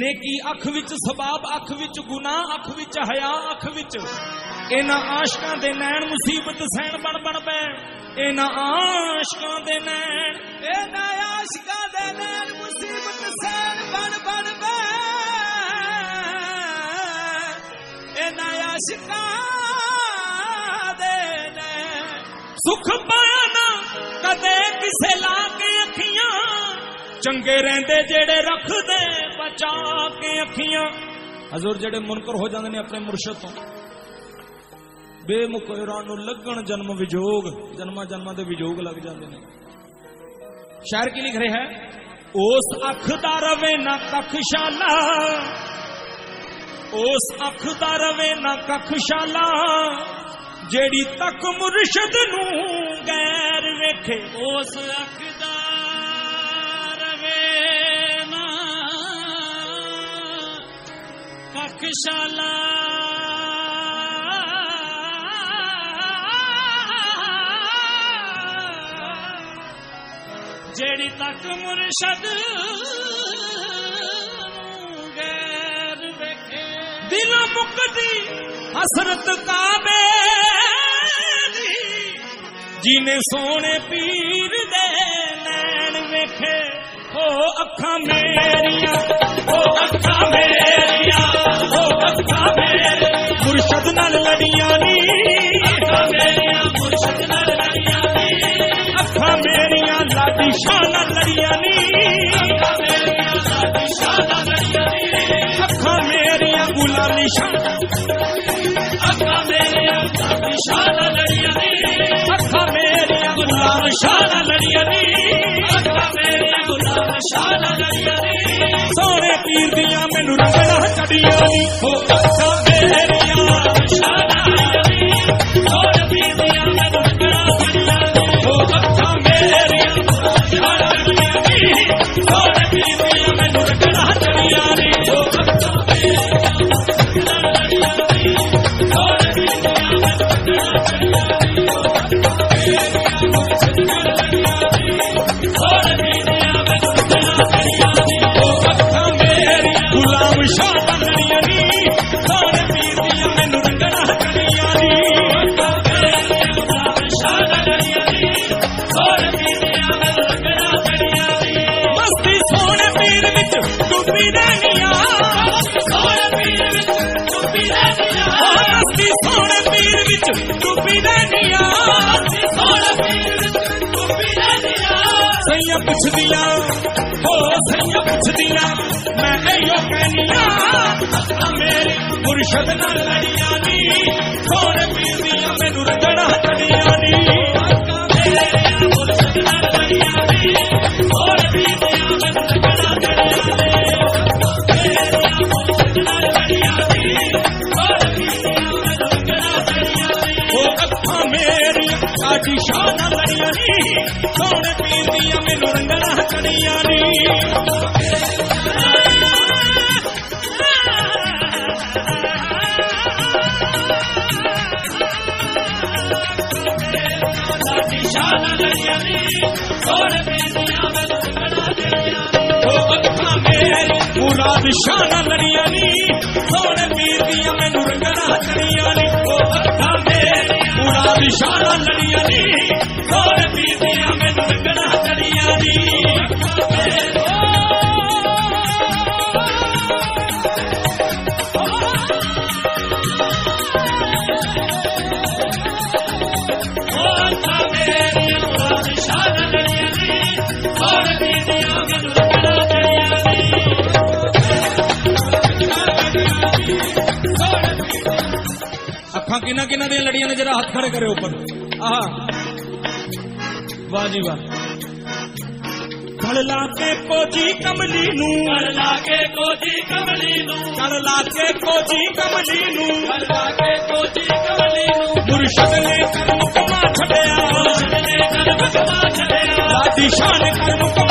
ਨੇਕੀ ਅੱਖ ਵਿੱਚ ਸਬਾਬ, ਅੱਖ ਵਿੱਚ ਗੁਨਾਹ, ਅੱਖ ਵਿੱਚ ਹਯਾ, ਅੱਖ ਵਿੱਚ। ਇਹਨਾਂ ਆਸ਼ਕਾਂ ਦੇ ਨੈਣ ਮੁਸੀਬਤ ਸਹਿਣ ਬਣ ਬਣ ਪੈ ਇਹਨਾਂ ਆਸ਼ਕਾਂ ਦੇ ਨੈਣ ਇਹਨਾਂ ਆਸ਼ਕਾਂ ਦੇ ਨੈਣ ਮੁਸੀਬਤ ਸੈਨ ਬਣ ਬਣ ਪੈ ਇਹਨਾਂ ਆਸ਼ਿਕਾਂ ਦੇ ਨੈਣ ਸੁਖ ਪਾਇਆ ਨਾ, ਕਦੇ ਕਿਸੇ ਲਾ ਕੇ ਅੱਖੀਆਂ। ਚੰਗੇ ਰਹਿੰਦੇ ਜਿਹੜੇ ਰੱਖਦੇ ਅੱਖੀਆਂ ਹਜ਼ੂਰ ਜਿਹੜੇ ਮੁਨਕਰ ਹੋ ਜਾਂਦੇ ਨੇ ਆਪਣੇ ਮੁਰਸ਼ਦ ਤੋਂ। ਬੇਮੁਕਰਾਂ ਨੂੰ ਲੱਗਣ ਜਨਮ ਵਿਜੋਗ, ਜਨਮਾਂ ਜਨਮਾਂ ਦੇ ਵਿਜੋਗ ਲੱਗ ਜਾਂਦੇ ਨੇ। ਸ਼ਾਇਰ ਕੀ ਲਿਖ ਰਿਹਾ ਹੈ? ਉਸ ਅੱਖ ਦਾ ਰਵੇ ਨਾ ਕੱਖਸ਼ਾਲਾ। ਉਸ ਅੱਖ ਦਾ ਰਵੇ ਨਾ ਕੱਖਸ਼ਾਲਾ। ਜਿਹੜੀ ਤੱਕ ਮੁਰਸ਼ਦ ਨੂੰ ਗੈਰ ਵੇਖੇ, ਉਸ ਅੱਖ ਕਖਸ਼ਾਲਾ। ਜਿਹੜੀ ਤੱਕ ਮੁਰਸ਼ਦ ਗੈਰ ਵੇਖੇ। ਦਿਲ ਮੁਕਦੀ ਹਸਰਤ ਕਾਬੇ ਦੀ, ਜਿਨੇ ਸੋਹਣੇ ਪੀਰ ਦੇ ਨੈਣ ਵੇਖੇ। ਹੋ ਅੱਖਾਂ ਮੇਰੀਆਂ ਗੁਲਾਮੀ ਸ਼ਾਹ ਅੱਖਾਂ ਮੇਰੀਆਂ ਲਾਡੀ ਸ਼ਾਹ ਨਾਲ ਲੜੀਆਂ ਨੀ ਅੱਖਾਂ ਮੇਰੀਆਂ ਗੁਲਾਮ ਸ਼ਾਹ ਨਾਲ ਲੜੀਆਂ ਨੀ ਅੱਖਾਂ ਮੇਰੀਆਂ ਗੁਲਾਮ ਸ਼ਾਹ ਨਾਲ ਲੜੀਆਂ ਨੀ ਸੋਹਣੇ ਪੀਰ ਦੀਆਂ ਮੈਨੂੰ ਰੰਗਣਾ ਚੜੀਆਂ ਨੀ ਹੋ ਅੱਖਾਂ ਪੁੱਛਦੀਆਂ ਹੋ ਸਈਆਂ ਪੁੱਛਦੀਆਂ ਮੇਰੀ ਮੁਰਸ਼ਦ ਨਾਲ ਲੜੀਆਂ ਨੀ। ਸੋਹਣੇ ਪੀਰ ਦੀਆਂ ਮੈਨੂੰ ਰੰਗਣਾ ਚੜੀਆਂ ਨੀ। ਅੱਖਾਂ ਨਾਲ ਲੜੀਆਂ ਨੀ। ਸੋਹਣੇ ਪੀਰ ਦੀਆਂ ਮੈਨੂੰ ਰੰਗਣਾ ਚੜੀਆਂ ਨੀ। ਮੇਰੀਆਂ ਮੁਰਸ਼ਦ ਨਾਲ ਲੜੀਆਂ ਨੀ। ਮੁਰਾਦ ਸ਼ਾਨ ਨਾਲ ਲੜੀਆਂ ਨੀ, ਸੋਹਣੇ ਪੀਰ ਦੀਆਂ ਮੈਨੂੰ ਰੰਗਣਾ ਚੜੀਆਂ ਨੀ। ਉਹ ਅੱਖਾਂ ਮੇਰੀ ਮੁਰਾਦ ਸ਼ਾਨ ਲੜੀਆਂ ਨੀ। ਅੱਖਾਂ ਕਿੰਨਾ ਕਿੰਨਾ ਦੀਆਂ ਲੜੀਆਂ ਨੇ ਜਰਾ ਹੱਥ ਖੜੇ ਕਰੇ ਉੱਪਰ। ਆਹ। ਵਾਹ ਜੀ ਵਾਹ। ਗਲ ਲਾ ਕੇ ਕੋਜੀ ਕਮਲੀ ਨੂੰ। ਲਾ ਕੇ ਕੋਜੀ ਕਮਲੀ ਨੂੰ। ਲਾ ਕੇ ਕੋਜੀ ਕਮਲੀ ਨੂੰ। ਲਾ ਕੇ ਕੋਜੀ ਕਮਲੀ ਨੂੰ। ਮੁਰਸ਼ਦ ਨੇ ਕਰਮ ਕਮਾ ਛੱਡਿਆ। ਮੁਰਸ਼ਦ ਨੇ ਕਰਮ ਕਮਾ ਛੱਡਿਆ। ਲਾਡੀ ਸ਼ਾਨ ਕਰਮ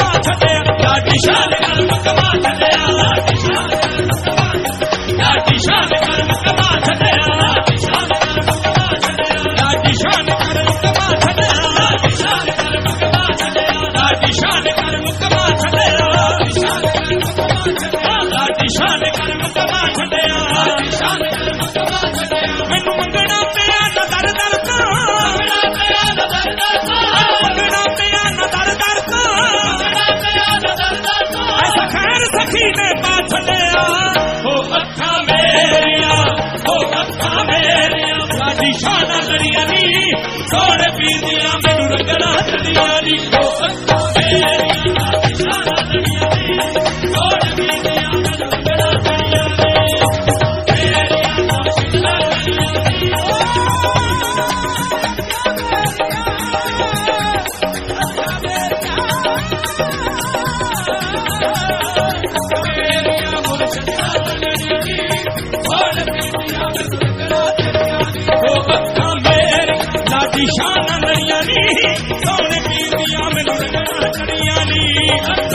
Sore ਨਿਸ਼ਾਨਾ ਨਹੀਂ ਆਣੀ ਸੋਨੇ ਪੀਤੀਆਂ ਮੈਨੂੰ ਚੜੀਆਂ ਨਹੀਂ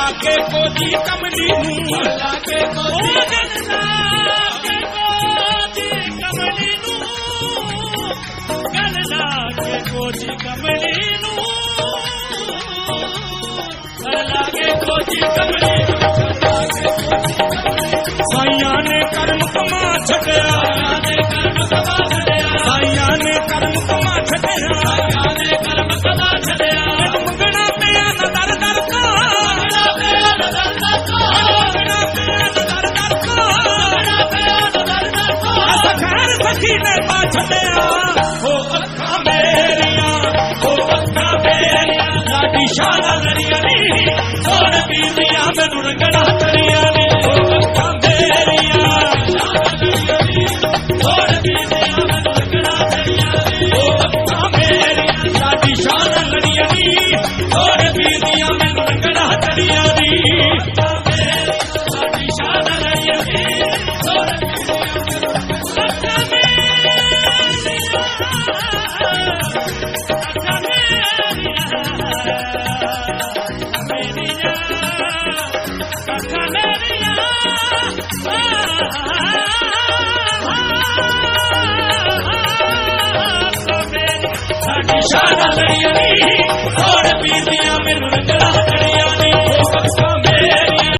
ਲਾ ਕੇ ਕੋਦੀ ਕਮਲੀ ਨੂੰ। ਲਾ ਕੇ ਕੋਦੀ ਲਾ ਕੇ ਕੋਦੀ ਕਮਲੀ ਨੂੰ। ਗਲ ਲਾ ਕੇ ਕੋਦੀ ਕਮਲੀ ਨੂੰ। ਲਾ ਕੇ ਕੋਦੀ ਕਮਲੀ ਛੱਡਿਆ ਹੋ ਲਾਡੀ ਸ਼ਾਨਾ ਲੜੀਆਂ ਨਹੀਂ ਸੋਣ ਪੀਂਦੀਆਂ ਮੈਨੂੰ ਰੰਗਣਾ கரணியமே ஆட பீசியா மெருங்கடா